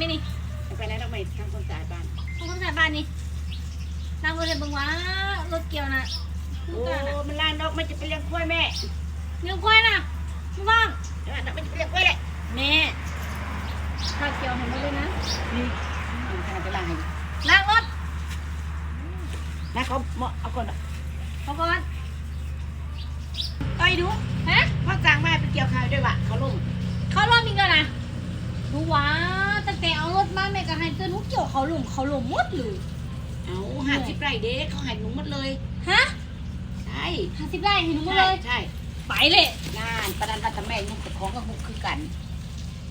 ไหมนี่ไปไหนเราไม่ทำความสะอาดบ้านทำความสะอาดบ้านนี่นั่งรถเลยเบังว่ารถเกี่ยวน่ะโอ้ลูกกันน่ะมันล้านดอกมันจะไปเลี้ยงกล้วยแม่เนื้อควายน่ะไม่ว่างล้านดอกมันจะไปเลี้ยงกล้วยแหละแม่ข้าเกี่ยวเห็นไหมเลยนะนี่เอาขนาดไปล้างให้ดูล้างรถนะเขาเหมาะเอาก่อนเขาก่อนเอ้ยดูฮะพ่อจ้างแม่ไปเกี่ยวข้าวด้วยว่ะเขาลงเขารอบมีกันนะดูว่าตั้งแต่เอารถมาแม่ ก็ให้เตือนทุกเกี่ยวเขาหลุมเขาหลุมหมดเลยเอาห้าสิบไร่เด็กเขาให้หนูหมดเลยฮะใช่ห้าสิบไร่เห็นหนูหมดใช่เลยใช่ไปเลยงานประดันรัตแม่ยุคกับของกับมุกคือกัน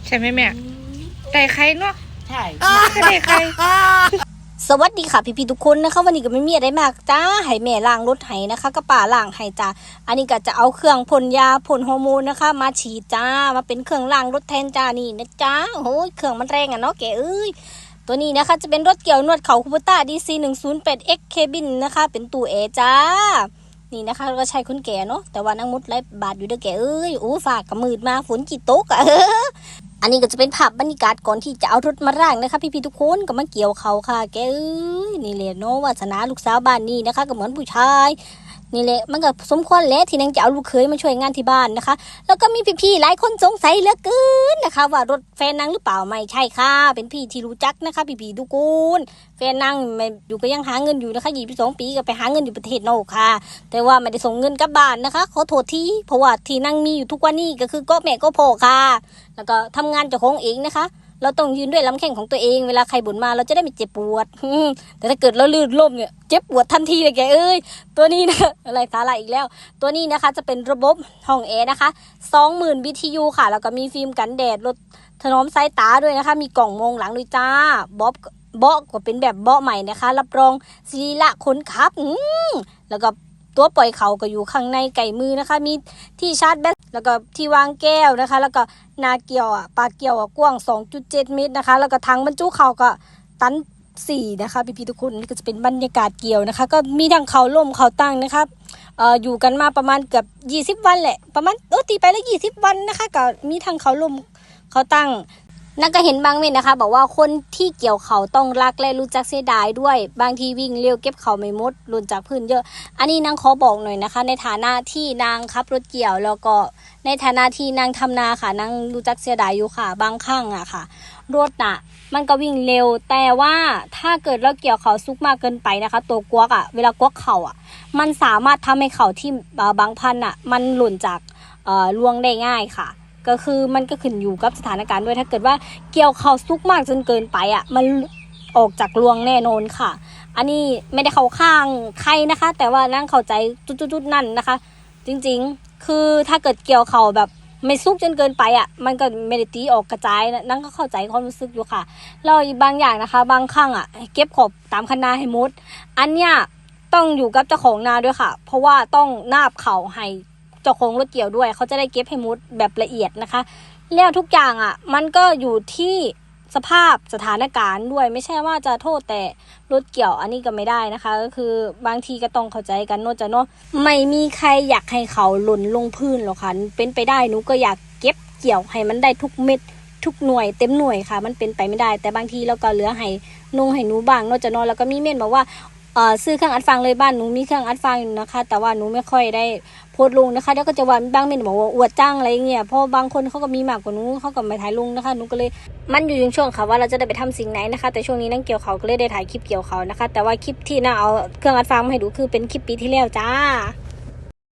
ใช่ไหมแม่ แต่ใครเนาะใช่ แต่ใคร สวัสดีค่ะพี่ๆทุกคนนะคะวันนี้ก็ไม่มีอะไรมากจ้าให้แม่ล้างรถไห้นะคะก็ป่าล้างไห้จ้าอันนี้ก็จะเอาเครื่องพ่นยาพ่นฮอร์โมนนะคะ มาฉีดจ้ามาเป็นเครื่องล้างรถแทนจ้านี่นะจ้าโอ้ยเครื่องมันแรงอะเนาะแกเอ้ยตัวนี้นะคะจะเป็นรถเกี่ยวนวดเขาคูปต้าดีซีหนึ่งศูนย์แปดเอ็กเคบินนะคะ เป็นตู้แอร์จ้า นี่นะคะก็ใช้คนแก่เนาะแต่ว่านั่งมุดไรบาทอยู่เด้อแกเอ้ยโอ้ฝากกับมืดมาฝนจีตกอะ อันนี้ก็จะเป็นภาพบรรยากาศก่อนที่จะเอารถมาร่างนะคะ พี่ๆทุกคนก็มาเกี่ยวเขาค่ะ แกเอ้ยนี่เลยเนาะวาสนาลูกสาวบ้านนี้นะคะ ก็เหมือนผู้ชาย นี่แหละมันก็สมควรแล้วที่นางจะเอาลูกเคยมาช่วยงานที่บ้านนะคะ แล้วก็มีพี่ๆหลายคนสงสัยเหลือเกินนะคะ ว่ารถแฟนนางหรือเปล่าไม่ใช่ค่ะ เป็นพี่ที่รู้จักนะคะ พี่ๆทุกคนแฟนนางอยู่ก็ยังหาเงินอยู่นะคะยี่สิบสองปีก็ไปหาเงินอยู่ประเทศนอกค่ะ แต่ว่าไม่ได้ส่งเงินกลับบ้านนะคะขอโทษทีเพราะว่าที่นั่งมีอยู่ทุกวันนี้ก็คือก็แม่ก็พ่อค่ะ แล้วก็ทำงานเจ้าของเองนะคะ เราต้องยืนด้วยลำแข้งของตัวเองเวลาใครบ่นมาเราจะได้ไม่เจ็บปวดแต่ถ้าเกิดเราลื่นล้มเนี่ยเจ็บปวดทันทีเลยแกเอ้ยตัวนี้นะอะไรสาระอีกแล้ว ตัวนี้นะคะจะเป็นระบบห้องแอร์นะคะ 20,000 BTU ค่ะ แล้วก็มีฟิล์มกันแดดลดถนอมสายตาด้วยนะคะ มีกล่องมองหลังด้วยจ้าบ๊อบเบาะก็เป็นแบบเบาะใหม่นะคะ รับรองศิริละคนขับอืแล้วก็ตัวปล่อยเขาก็อยู่ข้างในไก่มือนะคะ มีที่ชาร์จแบต แล้วก็ที่วางแก้วนะคะ แล้วก็นาเกี่ยวอะปลาเกี่ยวอะกว้าง 2.7 เมตรนะคะ แล้วก็ทังบรรจุเขาก็ตันสี่นะคะพี่ๆทุกคนนี่ก็จะเป็นบรรยากาศเกี่ยวนะคะ ก็มีทั้งเขาล่มเขาตั้งนะครับเอ่ออยู่กันมาประมาณเกือบ20 วันแหละ ประมาณเออตีไปแล้ว20 วันนะคะก็มีทั้งเขาล่มเขาตั้ง นั่นก็เห็นบางเว้นนะคะ บอกว่าคนที่เกี่ยวเขาต้องรักและรู้จักเสียดายด้วย บางทีวิ่งเร็วเก็บเขาไม่มดหล่นจากพื้นเยอะ อันนี้นางขอบอกหน่อยนะคะ ในฐานะที่นางขับรถเกี่ยวแล้วก็ในฐานะที่นางทำนาค่ะนางรู้จักเสียดายอยู่ค่ะ บางครั้งอะค่ะรถน่ะ มันก็วิ่งเร็วแต่ว่าถ้าเกิดเราเกี่ยวเขาซุกมากเกินไปนะคะ ตัวกวกอะเวลากวกเขาอะมันสามารถทำให้เขาที่บางพันอะมันหล่นจากเอ่อลวงได้ง่ายค่ะ ก็คือมันก็ขึ้นอยู่กับสถานการณ์ด้วยถ้าเกิดว่าเกี่ยวเขาซุกมากจนเกินไปอะมันออกจากลวงแน่นอนค่ะ อันนี้ไม่ได้เข้าข้างใครนะคะ แต่ว่านั่งเข้าใจจุดๆนั่นนะคะ จริงๆ คือถ้าเกิดเกี่ยวเข่าแบบไม่ซุกจนเกินไปอะ มันก็ไม่ได้ตีออกกระจายนั่นก็เข้าใจความรู้สึกอยู่ค่ะแล้วบางอย่างนะคะ บางครั้งอะ เก็บขอบตามคันนาให้มด อันเนี้ยต้องอยู่กับเจ้าของนาด้วยค่ะ เพราะว่าต้องนาบเข่าให้ เจ้าของรถเกี่ยวด้วย เขาจะได้เก็บให้หมดแบบละเอียดนะคะ แล้วทุกอย่างอะ มันก็อยู่ที่สภาพสถานการณ์ด้วยไม่ใช่ว่าจะโทษแต่รถเกี่ยวอันนี้ก็ไม่ได้นะคะ ก็คือบางทีก็ต้องเข้าใจกันเนอะจะเนาะไม่มีใครอยากให้เขาหล่นลงพื้นหรอกค่ะเป็นไปได้หนูก็อยากเก็บเกี่ยวให้มันได้ทุกเม็ดทุกหน่วยเต็มหน่วยค่ะ มันเป็นไปไม่ได้ แต่บางทีเราก็เหลือให้นุ่งให้หนูบ้างนอะจะเนอนแล้วก็มีเม่นบอกว่า ซื้อเครื่องอัดฟังเลยบ้านหนูมีเครื่องอัดฟังอยู่นะคะ แต่ว่าหนูไม่ค่อยได้โพสต์ลงนะคะเดี๋ยวก็จะว่าบางเม่นบอกว่าอวดจ้างอะไรเงี้ยเพราะบางคนเขาก็มีมากกว่าหนูเขาก็ไม่ถ่ายลงนะคะหนูก็เลยมันอยู่ในช่วงค่ะว่าเราจะได้ไปทำสิ่งไหนนะคะ แต่ช่วงนี้นั่งเกี่ยวเขาก็เลยได้ถ่ายคลิปเกี่ยวเขานะคะ แต่ว่าคลิปที่น่าเอาเครื่องอัดฟังมาให้ดูคือเป็นคลิปปีที่แล้วจ้า